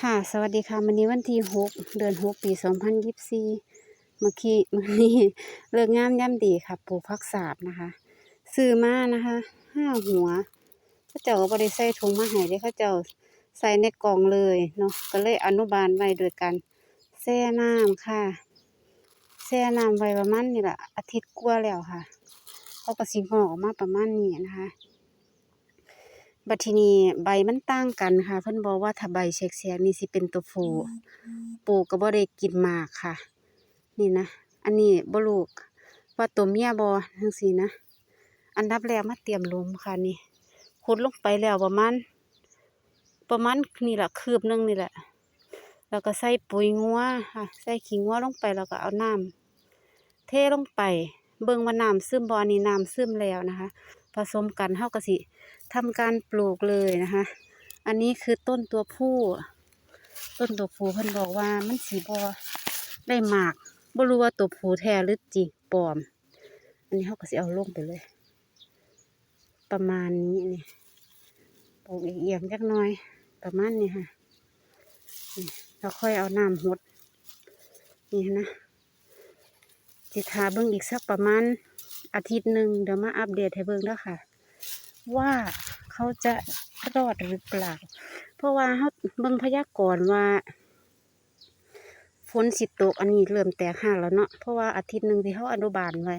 ค่ะสวัสดีค่ะวันนี้วันที่หกเดือนหกปีสองพันยิบสี่เมื่อกี้เมื่อนี้เลิกงามย่ำดีค่ะปลูกผักสาบนะคะ ซื้อมานะคะห้าหัวเขาเจ้าก็บริใส่ถุงมาให้เลยเขาเจ้าใส่ในกล่องเลยเนาะก็เลยอนุบาลไว้โดยการแช่น้ำค่ะแช่น้ำไว้ประมาณนี่แหละอาทิตย์กว่าแล้วค่ะเขาก็สิงอออกมาประมาณนี้นะคะ บัดทีนี้ใบมันต่างกันค่ะ เพิ่นบอกว่าถ้าใบแฉกๆนี่สิเป็นตัวผู้ปลูกก็บ่ได้กินหมากค่ะ นี่นะ อันนี้บ่รู้ว่าตัวเมียบ่จังซี่นะ อันดับแรกมาเตรียมหลุมค่ะนี่ขุดลงไปแล้วประมาณประมาณนี่แหละคืบหนึงนี่แหละ แล้วก็ใส่ปุ๋ยงัวค่ะ ใส่ขี้งัวลงไปแล้วก็เอาน้ำเทลงไป เบิ่งว่าน้ำซึมบ่อันนี้น้ำซึมแล้วนะคะ ผสมกันเฮาก็สิ ทำการปลูกเลยนะคะ อันนี้คือต้นตัวผู้ ต้นตัวผู้เพิ่นบอกว่ามันสีบอได้หมากบ่รู้ว่าตัวผู้แท้หรือจริงปลอม อันนี้เฮาก็สิเอาลงไปเลย ประมาณนี้นี่ปลูกเอียงๆจักหน่อย ประมาณนี้ค่ะนี่แล้วค่อยเอาน้ำหดนี่นะสิทาเบิ่งอีกสักประมาณอาทิตย์หนึ่งเดี๋ยวมาอัปเดตให้เบิ่งเด้อค่ะ ว่า เขาจะรอดหรือเปล่า เพราะว่าเขาเบิ่งพยากรณ์ว่าฝนสิตกอันนี้เริ่มแตกห่างแล้วเนาะเพราะว่าอาทิตย์หนึ่งที่เขาอนุบาลไว้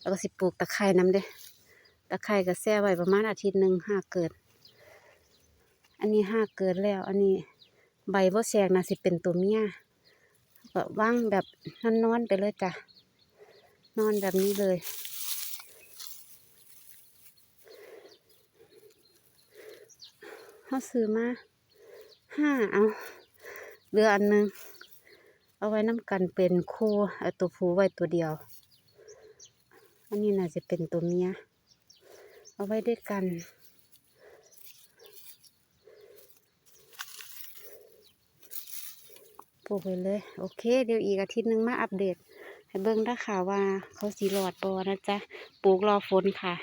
แล้วก็สิปลูกตะไคร่น้ำเด้ตะไคร่ก็แช่ไว้ประมาณอาทิตย์หนึ่งห้าเกิด อันนี้ห้าเกิดแล้ว อันนี้ใบบ่แสกนะสิเป็นตัวเมียก็ว่างแบบนอนๆไปเลยจ้ะนอนแบบนี้เลย เขาซื้อมาห้าเอาเหลืออันหนึง เอาไว้น้ำกันเป็นคู่เอาตัวผู้ไว้ตัวเดียว อันนี้น่าจะเป็นตัวเมีย เอาไว้ด้วยกันปลูกไปเลย โอเค เดี๋ยวอีกอาทิตย์หนึงมาอัปเดต ให้เบิ่งได้ค่ะว่าเขาสีรอดบอนะจ๊ะ ปลูกรอฝนค่ะ